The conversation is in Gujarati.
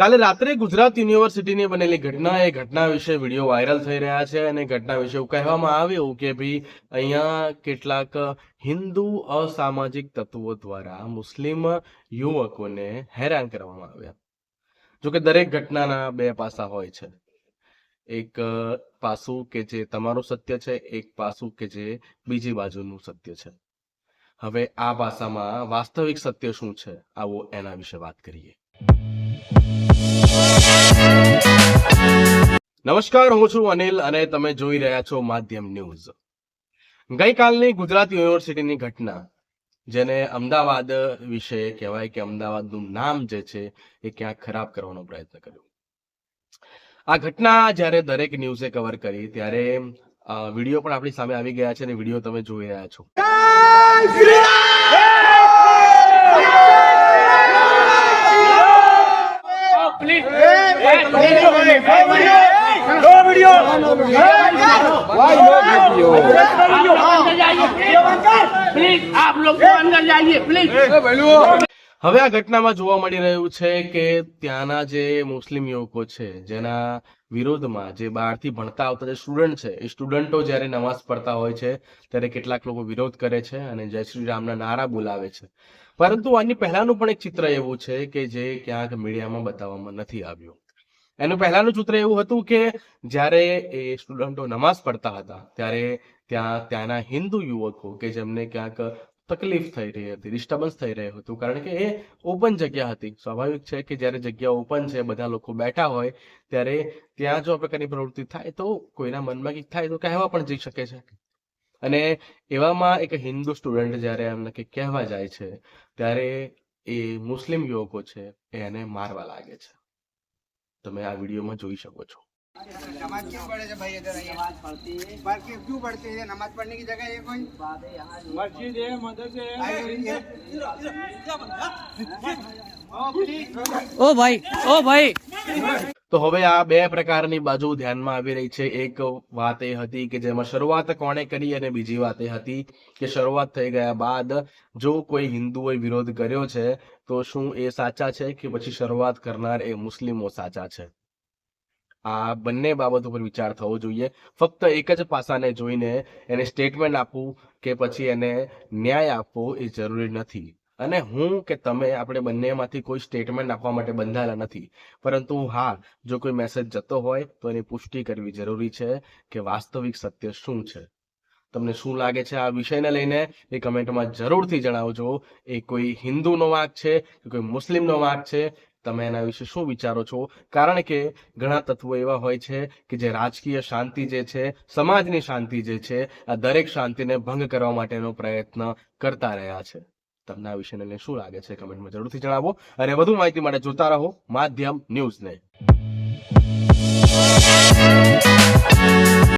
કાલે રાત્રે ગુજરાત યુનિવર્સિટીની બનેલી ઘટના, એ ઘટના વિશે વીડિયો વાયરલ થઈ રહ્યા છે અને ઘટના વિશે એવું કહેવામાં આવ્યું કે ભાઈ અહીંયા કેટલાક હિન્દુ અસામાજિક તત્વો દ્વારા મુસ્લિમ યુવકોને હેરાન કરવામાં આવ્યા. જોકે દરેક ઘટનાના બે પાસા હોય છે. એક પાસું કે જે તમારું સત્ય છે, એક પાસું કે જે બીજી બાજુનું સત્ય છે. હવે આ પાસામાં વાસ્તવિક સત્ય શું છે? આવો એના વિશે વાત કરીએ. નમસ્કાર, હું છું અનિલ અને તમે જોઈ રહ્યા છો માધ્યમ ન્યૂઝ. ગઈકાલની ગુજરાત યુનિવર્સિટીની ઘટના, જેને અમદાવાદ વિશે કહેવાય કે અમદાવાદનું નામ જે છે, એ ક્યાંક ખરાબ કરવાનો પ્રયત્ન કર્યો. આ ઘટના જ્યારે દરેક ન્યૂઝે કવર કરી, ત્યારે વીડિયો પણ આપણી સામે આવી ગયા છે અને વીડિયો તમે જોઈ રહ્યા છો. હવે આ ઘટનામાં જોવા મળી રહ્યું છે કે ત્યાંના જે મુસ્લિમ યુવકો છે જેના વિરોધમાં જે બહારથી ભણતા આવતા જે સ્ટુડન્ટ છે એ સ્ટુડન્ટો જ્યારે નમાઝ પડતા હોય છે ત્યારે કેટલાક લોકો વિરોધ કરે છે અને જય શ્રી રામના નારા બોલાવે છે. પરંતુ આની પહેલાનું પણ એક ચિત્ર એવું છે કે જે ક્યાંક મીડિયામાં બતાવવામાં નથી આવ્યું. એનું પહેલાનું સૂત્ર એવું હતું કે જ્યારે એ સ્ટુડન્ટો નમાઝ પડતા હતા, ત્યારે ત્યાં, ત્યાંના હિન્દુ યુવકો કે જેમને ક્યાંક તકલીફ થઈ રહી હતી ડિસ્ટર્બન્સ થઈ રહ્યું હતું, કારણ કે એ ઓપન જગ્યા હતી. સ્વાભાવિક છે કે જ્યારે જગ્યા ઓપન છે, બધા લોકો બેઠા હોય, ત્યારે ત્યાં જો આ પ્રકારની પ્રવૃત્તિ થાય તો કોઈના મનમાં કંઈક થાય તો કહેવા પણ જઈ શકે છે. અને એવામાં એક હિન્દુ સ્ટુડન્ટ જ્યારે એમને કંઈક કહેવા જાય છે, ત્યારે એ મુસ્લિમ યુવકો છે, એને મારવા લાગે છે. તમે આ વિડીયોમાં જોઈ શકો છો नमाज क्यों पढ़े थे भाई इधर आइए नमाज पढ़ती है पर क्यों क्यों पढ़ते हैं नमाज पढ़ने की जगह है कोई मस्जिद है मदरसे ઓ ભાઈ ઓ ભાઈ તો હવે આ બે પ્રકારની બાજુ ધ્યાનમાં આવી રહી છે. એક વાત એ હતી કે જેમાં શરૂઆત કોણે કરી અને બીજી વાત એ હતી કે શરૂઆત થઈ ગયા બાદ જો કોઈ હિન્દુએ વિરોધ કર્યો છે, તો શું એ સાચા છે કે પછી શરૂઆત કરનાર એ મુસ્લિમો સાચા છે? આ બંને બાબત ઉપર વિચાર થવો જોઈએ. ફક્ત એક જ પાસાને જોઈને એને સ્ટેટમેન્ટ આપવું કે પછી એને ન્યાય આપવો એ જરૂરી નથી. અને હું કે તમે આપણે બંનેમાંથી કોઈ સ્ટેટમેન્ટ આપવા માટે બંધાયેલા નથી. પરંતુ હા, જો કોઈ મેસેજ જતો હોય, તો એની પુષ્ટિ કરવી જરૂરી છે કે વાસ્તવિક સત્ય શું છે. તમને શું લાગે છે આ વિષયને લઈને? એ કમેન્ટમાં જરૂરથી જણાવજો. એ કોઈ હિન્દુનો વાંક છે, કે કોઈ મુસ્લિમનો વાંક છે? તમે એના વિશે શું વિચારો છો? કારણ કે ઘણા તત્વો એવા હોય છે કે જે રાજકીય શાંતિ જે છે, સમાજની શાંતિ જે છે, આ દરેક શાંતિને ભંગ કરવા માટેનો પ્રયત્ન કરતા રહ્યા છે. તમને આ વિષયને શું લાગે છે કમેન્ટમાં જરૂરથી જણાવો. અને વધુ માહિતી માટે જોતા રહો માધ્યમ ન્યૂઝને